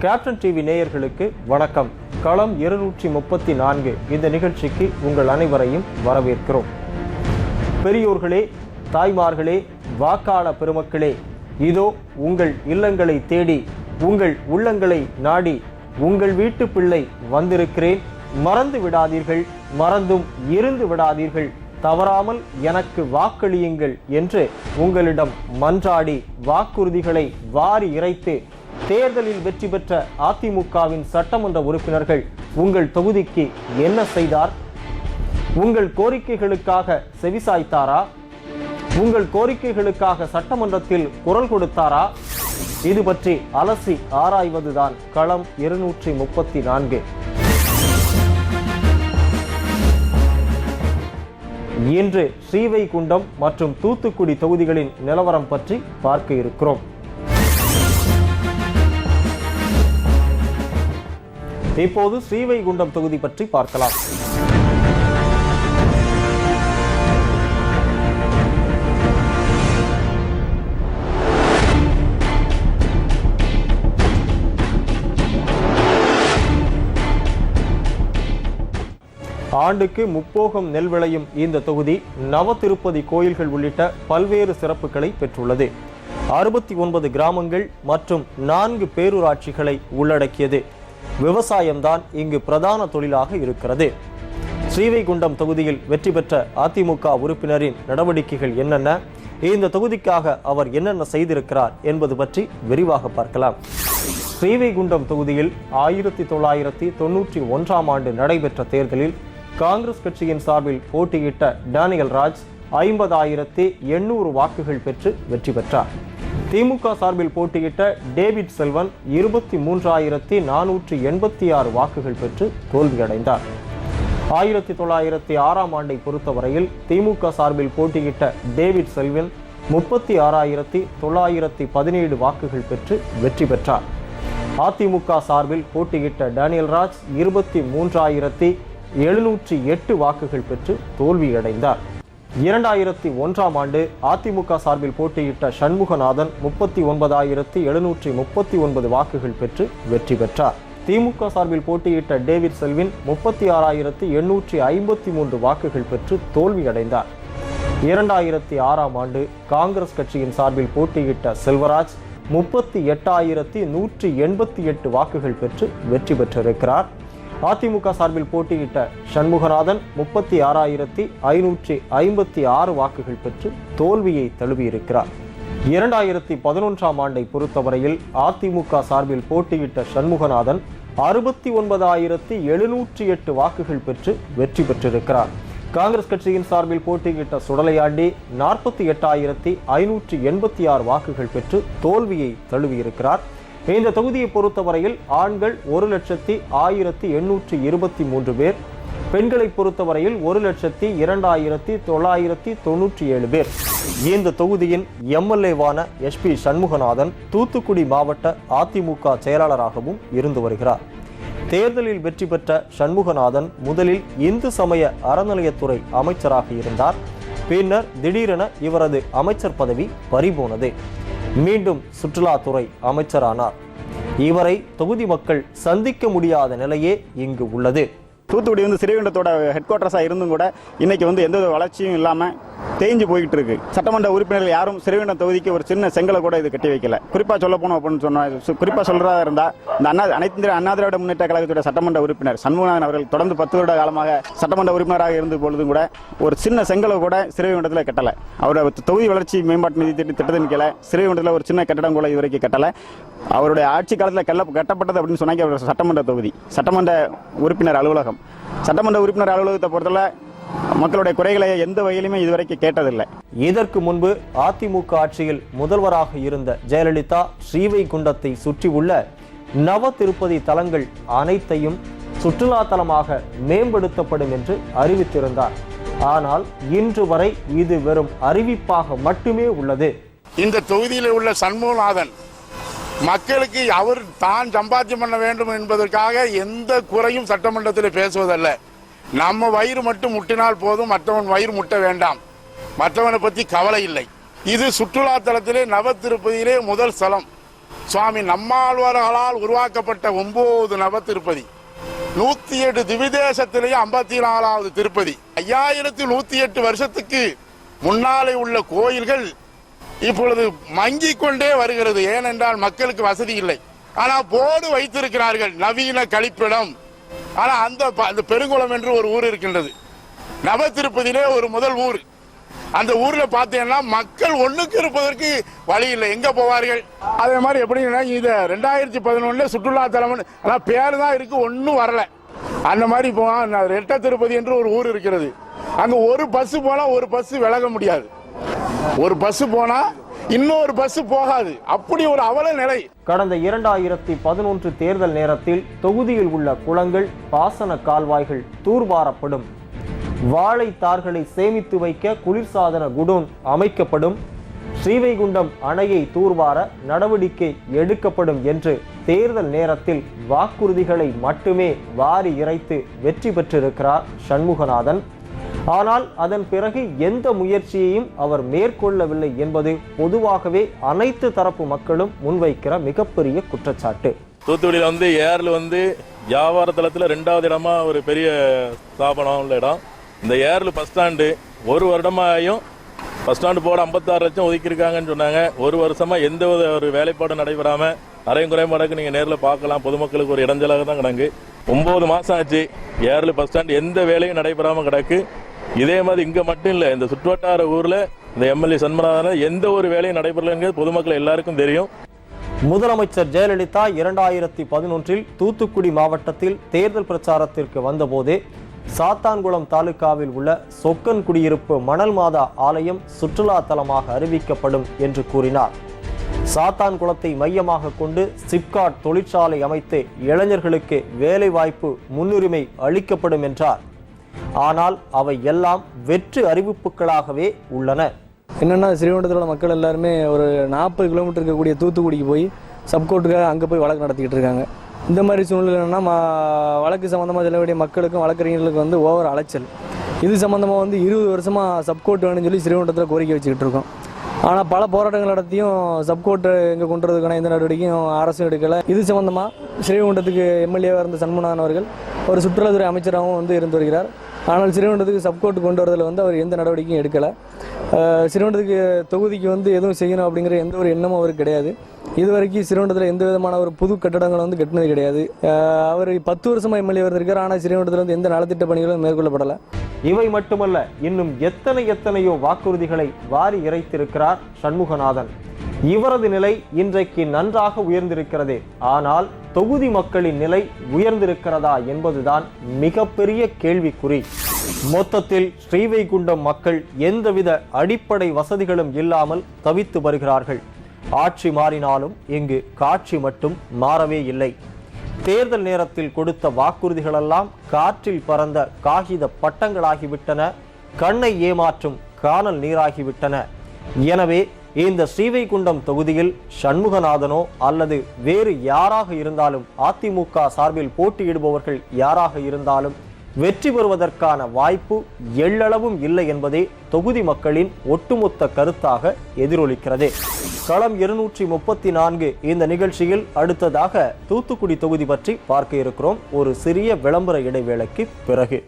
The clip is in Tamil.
கேப்டன் டிவி நேயர்களுக்கு வணக்கம். களம் இருநூற்றி முப்பத்தி நான்கு இந்த நிகழ்ச்சிக்கு உங்கள் அனைவரையும் வரவேற்கிறோம். பெரியோர்களே தாய்மார்களே வாக்காள பெருமக்களே இதோ உங்கள் இல்லங்களை தேடி உங்கள் உள்ளங்களை நாடி உங்கள் வீட்டு பிள்ளை வந்திருக்கிறேன். மறந்து விடாதீர்கள் மறந்தும் இருந்து விடாதீர்கள். தவறாமல் எனக்கு வாக்களியுங்கள் என்று உங்களிடம் மன்றாடி வாக்குறுதிகளை வாரி இறைத்து தேர்தலில் வெற்றி பெற்ற அதிமுகவின் சட்டமன்ற உறுப்பினர்கள் உங்கள் தொகுதிக்கு என்ன செய்தார்? உங்கள் கோரிக்கைகளுக்காக செவிசாய்த்தாரா? உங்கள் கோரிக்கைகளுக்காக சட்டமன்றத்தில் குரல் கொடுத்தாரா? இது பற்றி அலசி ஆராய்வதுதான் களம் இருநூற்றி முப்பத்தி நான்கு. இன்று ஸ்ரீவைகுண்டம் மற்றும் தூத்துக்குடி தொகுதிகளின் நிலவரம் பற்றி பார்க்க இருக்கிறோம். இப்போது ஸ்ரீவைகுண்டம் தொகுதி பற்றி பார்க்கலாம். ஆண்டுக்கு முப்போகம் நெல் விளையும் இந்த தொகுதி நவ திருப்பதி கோயில்கள் உள்ளிட்ட பல்வேறு சிறப்புகளை பெற்றுள்ளது. அறுபத்தி ஒன்பது கிராமங்கள் மற்றும் நான்கு பேரூராட்சிகளை உள்ளடக்கியது. விவசாயம்தான் இங்கு பிரதான தொழிலாக இருக்கிறது. ஸ்ரீவைகுண்டம் தொகுதியில் வெற்றி பெற்ற அதிமுக உறுப்பினரின் நடவடிக்கைகள் என்னென்ன? இந்த தொகுதிக்காக அவர் என்னென்ன செய்திருக்கிறார் என்பது பற்றி விரிவாக பார்க்கலாம். ஸ்ரீவைகுண்டம் தொகுதியில் ஆயிரத்தி தொள்ளாயிரத்தி தொன்னூற்றி ஒன்றாம் ஆண்டு நடைபெற்ற தேர்தலில் காங்கிரஸ் கட்சியின் சார்பில் போட்டியிட்ட டேனியல் ராஜ் ஐம்பதாயிரத்தி எண்ணூறு வாக்குகள் பெற்று வெற்றி பெற்றார். திமுக சார்பில் போட்டியிட்ட டேவிட் செல்வன் இருபத்தி மூன்றாயிரத்தி நானூற்றி எண்பத்தி ஆறு வாக்குகள் பெற்று தோல்வியடைந்தார். ஆயிரத்தி தொள்ளாயிரத்தி ஆறாம் ஆண்டை பொறுத்தவரையில் திமுக சார்பில் போட்டியிட்ட டேவிட் செல்வன் முப்பத்தி ஆறாயிரத்தி தொள்ளாயிரத்தி பதினேழு வாக்குகள் பெற்று வெற்றி பெற்றார். அதிமுக சார்பில் போட்டியிட்ட டேனியல் ராஜ் இருபத்தி மூன்றாயிரத்தி எழுநூற்றி எட்டு வாக்குகள் பெற்று தோல்வியடைந்தார். இரண்டாயிரத்தி ஒன்றாம் ஆண்டு அதிமுக சார்பில் போட்டியிட்ட சண்முகநாதன் முப்பத்தி ஒன்பதாயிரத்தி எழுநூற்றி முப்பத்தி ஒன்பது வாக்குகள் பெற்று வெற்றி பெற்றார். திமுக சார்பில் போட்டியிட்ட டேவிட் செல்வின் முப்பத்தி ஆறாயிரத்தி எண்ணூற்றி ஐம்பத்தி மூன்று வாக்குகள் பெற்று தோல்வியடைந்தார். இரண்டாயிரத்தி ஆறாம் ஆண்டு காங்கிரஸ் கட்சியின் சார்பில் போட்டியிட்ட செல்வராஜ் முப்பத்தி எட்டாயிரத்தி நூற்றி எண்பத்தி எட்டு வாக்குகள் பெற்று வெற்றி பெற்றிருக்கிறார். அதிமுக சார்பில் போட்டியிட்ட சண்முகநாதன் முப்பத்தி ஆறாயிரத்தி ஐநூற்றி ஐம்பத்தி ஆறு வாக்குகள் பெற்று தோல்வியை தழுவியிருக்கிறார். இரண்டாயிரத்தி பதினொன்றாம் ஆண்டை பொறுத்தவரையில் அதிமுக சார்பில் போட்டியிட்ட சண்முகநாதன் அறுபத்தி ஒன்பதாயிரத்தி எழுநூற்றி எட்டு வாக்குகள் பெற்று வெற்றி பெற்றிருக்கிறார். காங்கிரஸ் கட்சியின் சார்பில் போட்டியிட்ட சுடலையாண்டி நாற்பத்தி எட்டாயிரத்தி ஐநூற்றி எண்பத்தி ஆறு வாக்குகள் பெற்று தோல்வியை தழுவியிருக்கிறார். இந்த தொகுதியை பொறுத்தவரையில் ஆண்கள் ஒரு லட்சத்தி ஆயிரத்தி எண்ணூற்றி இருபத்தி மூன்று பேர் பெண்களை பொறுத்தவரையில் ஒரு லட்சத்தி இரண்டாயிரத்தி தொள்ளாயிரத்தி தொண்ணூற்றி ஏழு பேர். இந்த தொகுதியின் எம்எல்ஏவான எஸ்பி சண்முகநாதன் தூத்துக்குடி மாவட்ட அதிமுக செயலாளராகவும் இருந்து வருகிறார். தேர்தலில் வெற்றி பெற்ற சண்முகநாதன் முதலில் இந்து சமய அறநிலையத்துறை அமைச்சராக இருந்தார். பின்னர் திடீரென இவரது அமைச்சர் பதவி பறிபோனது. மீண்டும் சுற்றுலாத்துறை அமைச்சரானார். இவரை தொகுதி மக்கள் சந்திக்க முடியாத நிலையே இங்கு உள்ளது. தூத்துக்குடி வந்து சிறுவண்டத்தோட ஹெட் குவார்ட்டர்ஸாக இருந்தும் கூட இன்னைக்கு வந்து எந்த வளர்ச்சியும் இல்லாமல் தேஞ்சு போய்கிட்டு இருக்கு சட்டமன்ற உறுப்பினர்கள் யாரும் சிறுவண்டம் தொகுதிக்கு ஒரு சின்ன செங்கலை கூட இது கட்டி வைக்கல. குறிப்பாக சொல்ல போனோம் அப்படின்னு சொன்னா குறிப்பாக சொல்றதா இருந்தால் இந்த அண்ணா அனைத்து இந்திய அண்ணா திராவிட முன்னேற்ற கழகத்துடைய சட்டமன்ற உறுப்பினர் சண்முகநாதன் அவர்கள் தொடர்ந்து பத்து வருட காலமாக சட்டமன்ற உறுப்பினராக இருந்த பொழுதும் கூட ஒரு சின்ன செங்கலை கூட சிறுவண்டத்தில் கட்டலை. அவரோட தொகுதி வளர்ச்சி மேம்பாட்டு நிதி திட்ட திட்டத்தின் கீழே சிறுவண்டத்தில் ஒரு சின்ன கட்டடம் கூட இதுவரைக்கும் கட்டலை. அவருடைய ஆட்சி காலத்தில் கல்ல கட்டப்பட்டது அப்படின்னு சொன்னாங்க அவர் சட்டமன்ற தொகுதி சட்டமன்ற உறுப்பினர் அலுவலகம். சட்டமன்ற உறுப்பினர் அலுவலகத்தை பொறுத்தவரை மக்களுடைய குறைகளை எந்த வகையிலுமே இதுவரைக்கும் கேட்டதில்லை. இதற்கு முன்பு அதிமுக ஆட்சியில் முதல்வராக இருந்த ஜெயலலிதா ஸ்ரீவைகுண்டத்தை சுற்றியுள்ள நவ திருப்பதி தலங்கள் அனைத்தையும் சுற்றுலா தலமாக மேம்படுத்தப்படும் என்று அறிவித்திருந்தார். ஆனால் இன்று வரை இது வெறும் அறிவிப்பாக மட்டுமே உள்ளது. இந்த தொகுதியில் உள்ள சண்முகநாதன் மக்களுக்கு அவர் தான் சம்பாத்தியம் பண்ண வேண்டும் என்பதற்காக எந்த குறையும் சட்டமன்றத்தில் பேசுவதல்ல. நம்ம வயிறு மட்டும் முட்டினால் போதும் மற்றவன் வயிறு முட்ட வேண்டாம். மற்றவனை பற்றி கவலை இல்லை. இது சுற்றுலா தலத்திலே நவ திருப்பதியிலே முதல் ஸ்தலம். சுவாமி நம்மாழ்வார்களால் உருவாக்கப்பட்ட ஒன்பது நவ திருப்பதி. நூத்தி எட்டு திவிதேசத்திலேயே ஐம்பத்தி நாலாவது திருப்பதி. ஐயாயிரத்தி நூத்தி எட்டு வருஷத்துக்கு முன்னாலே உள்ள கோயில்கள் இப்பொழுது மங்கி கொண்டே வருகிறது. ஏனென்றால் மக்களுக்கு வசதி இல்லை. ஆனால் போர்டு வைத்திருக்கிறார்கள். நவீன கழிப்பிடம். ஆனால் அந்த அந்த பெருங்குளம் என்று ஒரு ஊர் இருக்கின்றது. நவ திருப்பதியிலே ஒரு முதல் ஊர். அந்த ஊரில் பார்த்தீங்கன்னா மக்கள் ஒன்றுக்கு இருப்பதற்கு வழி இல்லை. எங்கே போவார்கள்? அதே மாதிரி எப்படின்னா இதை ரெண்டாயிரத்தி பதினொன்னுல சுற்றுலா தலம் ஆனால் பேரு தான் இருக்குது ஒன்றும் வரல. அந்த மாதிரி இப்போ ரெட்ட திருப்பதி என்று ஒரு ஊர் இருக்கிறது. அங்கே ஒரு பஸ்ஸு போனால் ஒரு பஸ்ஸு விலக முடியாது. ஒரு பஸ்ஸு போனால் இன்னொரு பஸ் போகாது. அப்படி ஒரு அவல நிலை கடந்த இரண்டாயிரத்தி பதினொன்று தேர்தல் நேரத்தில் தொகுதியில் உள்ள குளங்கள் பாசன கால்வாய்கள் தூர்வாரப்படும். வாழைத்தார்களை சேமித்து வைக்க குளிர்சாதன குடோன் அமைக்கப்படும். ஸ்ரீவைகுண்டம் அணையை தூர்வார நடவடிக்கை எடுக்கப்படும் என்று தேர்தல் நேரத்தில் வாக்குறுதிகளை மட்டுமே வாரி இறைத்து வெற்றி பெற்றிருக்கிறார் சண்முகநாதன். ஆனால் அதன் பிறகு எந்த முயற்சியையும் அவர் மேற்கொள்ளவில்லை என்பது பொதுவாகவே அனைத்து தரப்பு மக்களும் முன்வைக்கிற மிகப்பெரிய குற்றச்சாட்டு. தூத்துக்குடியில் வந்து ஏரில் வந்து வியாபார தளத்தில் ரெண்டாவது இடமா ஒரு பெரிய ஸ்தாபனம் உள்ள இடம். இந்த ஏரில் பஸ் ஸ்டாண்டு ஒரு வருடமாயும் பஸ் ஸ்டாண்டு போட ஐம்பத்தாறு லட்சம் ஒதுக்கியிருக்காங்கன்னு சொன்னாங்க. ஒரு வருஷமா எந்த வித ஒரு வேலைப்பாடும் நடைபெறாம அரையும் குறைபாடுக்கு நீங்க நேரில் பார்க்கலாம். பொதுமக்களுக்கு ஒரு இடைஞ்சலாக தான் கிடங்கு. ஒன்பது மாசம் ஆச்சு. ஏரில் பஸ் ஸ்டாண்ட் எந்த வேலையும் நடைபெறாம கிடக்கு. இதே மாதிரி இங்க மட்டும் இல்லை இந்த சுற்றுவட்டார ஊர்ல இந்த எம்எல்ஏ சண்முகநாதன் எந்த ஒரு வேலையும் நடைபெறலைங்கிறது பொதுமக்கள் எல்லாருக்கும் தெரியும். முதலமைச்சர் ஜெயலலிதா இரண்டாயிரத்தி பதினொன்றில் தூத்துக்குடி மாவட்டத்தில் தேர்தல் பிரச்சாரத்திற்கு வந்தபோதே சாத்தான்குளம் தாலுகாவில் உள்ள சொக்கன் குடியிருப்பு மணல் மாதா ஆலயம் சுற்றுலா தலமாக அறிவிக்கப்படும் என்று கூறினார். சாத்தான்குளத்தை மையமாக கொண்டு சிப்காட் தொழிற்சாலை அமைத்து இளைஞர்களுக்கு வேலைவாய்ப்பு முன்னுரிமை அளிக்கப்படும் என்றார். ஆனால் அவை எல்லாம் வெற்று அறிவிப்புகளாகவே உள்ளன. என்னென்னா ஸ்ரீவைகுண்டத்தில் உள்ள மக்கள் எல்லாருமே ஒரு நாற்பது கிலோமீட்டர் இருக்கக்கூடிய தூத்துக்குடிக்கு போய் சப்கோர்ட்டுக்காக அங்கே போய் வழக்கு நடத்திக்கிட்டு இருக்காங்க. இந்த மாதிரி சூழ்நிலைன்னா மா- வழக்கு சம்மந்தமாக செல்லக்கூடிய மக்களுக்கும் வழக்கறிஞர்களுக்கும் வந்து ஓவர் அலைச்சல். இது சம்மந்தமாக வந்து இருபது வருஷமாக சப்கோர்ட் வேணும்னு சொல்லி ஸ்ரீவைகுண்டத்தில் கோரிக்கை வச்சுக்கிட்டு இருக்கோம். ஆனால் பல போராட்டங்கள் நடத்தியும் சப்கோர்ட்டை இங்கே கொண்டு வரதுக்கான எந்த நடவடிக்கையும் அரசும் எடுக்கலை. இது சம்மந்தமாக ஸ்ரீவைகுண்டத்துக்கு எம்எல்ஏவாக இருந்த சண்முகநாதன் அவர்கள் ஒரு சுற்றுலாத்துறை அமைச்சராகவும் வந்து இருந்து வருகிறார். ஆனால் ஸ்ரீவைகுண்டத்துக்கு சப்கோர்ட் கொண்டு வரதில் வந்து அவர் எந்த நடவடிக்கையும் எடுக்கலை. அஹ் ஸ்ரீவைகுண்டத்துக்கு தொகுதிக்கு வந்து எதுவும் செய்யணும் அப்படிங்கிற எந்த ஒரு எண்ணமும் அவருக்கு கிடையாது. இது வரைக்கும் ஸ்ரீவைகுண்டத்தில் எந்த விதமான ஒரு புது கட்டடங்கள் வந்து கட்டினது கிடையாது. அவர் பத்து வருஷமாக எம்எல்ஏ இருந்திருக்கார். ஆனால் ஸ்ரீவைகுண்டத்தில் வந்து எந்த நலத்திட்ட பணிகளும் மேற்கொள்ளப்படலை. இவை மட்டுமல்ல இன்னும் எத்தனை எத்தனையோ வாக்குறுதிகளை வாரி இறைத்திருக்கிறார் சண்முகநாதன். இவரது நிலை இன்றைக்கு நன்றாக உயர்ந்திருக்கிறது. ஆனால் தொகுதி மக்களின் நிலை உயர்ந்திருக்கிறதா என்பதுதான் மிகப்பெரிய கேள்விக்குறி. மொத்தத்தில் ஸ்ரீவைகுண்டம் மக்கள் எந்தவித அடிப்படை வசதிகளும் இல்லாமல் தவித்து வருகிறார்கள். ஆட்சி மாறினாலும் இங்கு காட்சி மட்டும் மாறவே இல்லை. தேர்தல் நேரத்தில் கொடுத்த வாக்குறுதிகளெல்லாம் காற்றில் பறந்த காகித பட்டங்களாகிவிட்டன. கண்ணை ஏமாற்றும் காணல் நீராகிவிட்டன. எனவே இந்த ஸ்ரீவைகுண்டம் தொகுதியில் சண்முகநாதனோ அல்லது வேறு யாராக இருந்தாலும் அதிமுக சார்பில் போட்டியிடுபவர்கள் யாராக இருந்தாலும் வெற்றி பெறுவதற்கான வாய்ப்பு எள்ளளவும் இல்லை என்பதே தொகுதி மக்களின் ஒட்டுமொத்த கருத்தாக எதிரொலிக்கிறது. களம் இருநூற்றி முப்பத்தி நான்கு இந்த நிகழ்ச்சியில் அடுத்ததாக தூத்துக்குடி தொகுதி பற்றி பார்க்க இருக்கிறோம். ஒரு சிறிய விளம்பர இடைவேளைக்கு பிறகு.